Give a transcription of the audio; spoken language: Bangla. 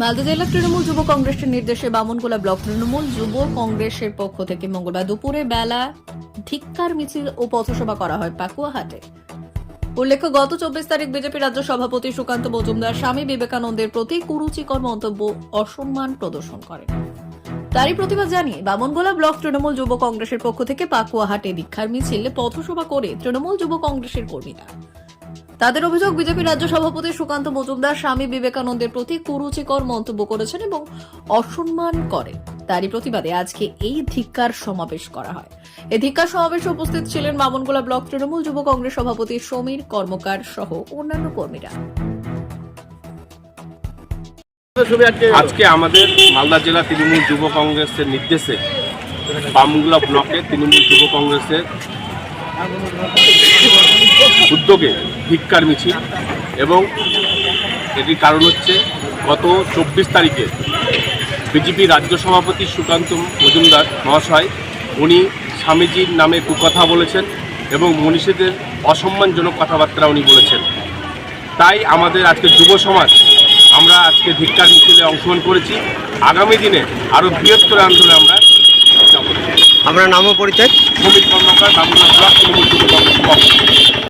মালদা জেলা তৃণমূল যুব কংগ্রেসের নির্দেশে বামনগোলা ব্লক তৃণমূল যুব কংগ্রেসের পক্ষ থেকে মঙ্গলবার দুপুরে বেলা ধিক্কার মিছিল ও পথসভা করা হয় পাকুয়াহাটে। উল্লেখ্য, গত চব্বিশ তারিখ বিজেপি রাজ্য সভাপতি সুকান্ত মজুমদার, স্বামী বিবেকানন্দের প্রতি কুরুচিকর মন্তব্য অসম্মান প্রদর্শন করেন। তারই প্রতিবাদ জানিয়ে বামনগোলা ব্লক তৃণমূল যুব কংগ্রেসের পক্ষ থেকে পাকুয়াহাটে দীক্ষার মিছিল, পথসভা করে তৃণমূল যুব কংগ্রেসের কর্মীরা তাদের অভিযোগ, বিজেপি রাজ্য সভাপতি সুকান্ত মজুমদার, স্বামী বিবেকানন্দের প্রতি কুরুচিকর মন্তব্য করেছেন এবং অসম্মান করেন। তারই প্রতিবাদে আজকে এই ধিক্কার সমাবেশ করা হয়। এই ধিক্কার সমাবেশে উপস্থিত ছিলেন মামনগোলা ব্লক তৃণমূল যুব কংগ্রেস সভাপতি সমীর কর্মকার সহ অন্যান্য কর্মীরা। আজকে আমাদের মালদা জেলা তৃণমূল যুব কংগ্রেসের নির্দেশে বামগুলা ব্লকে তৃণমূল যুব কংগ্রেসের উদ্যোগে ভিক্ষার মিছিল এবং এটির কারণ হচ্ছে গত চব্বিশ তারিখে বিজেপি রাজ্য সভাপতি সুকান্ত মজুমদার মহাশয় উনি স্বামীজির নামে কুকথা বলেছেন এবং মনীষীদের অসম্মানজনক কথাবার্তা উনি বলেছেন। তাই আমাদের আজকে যুব সমাজ আমরা আজকে ধিক্কার মিছিলে অংশগ্রহণ করেছি। আগামী দিনে আরও বৃহত্তর আন্দোলনে আমরা যাব। আপনার নাম পরিচয়? শ্রমিক কর্মকার বাংলা ব্লক তৃণমূল যুব কংগ্রেস পক্ষ।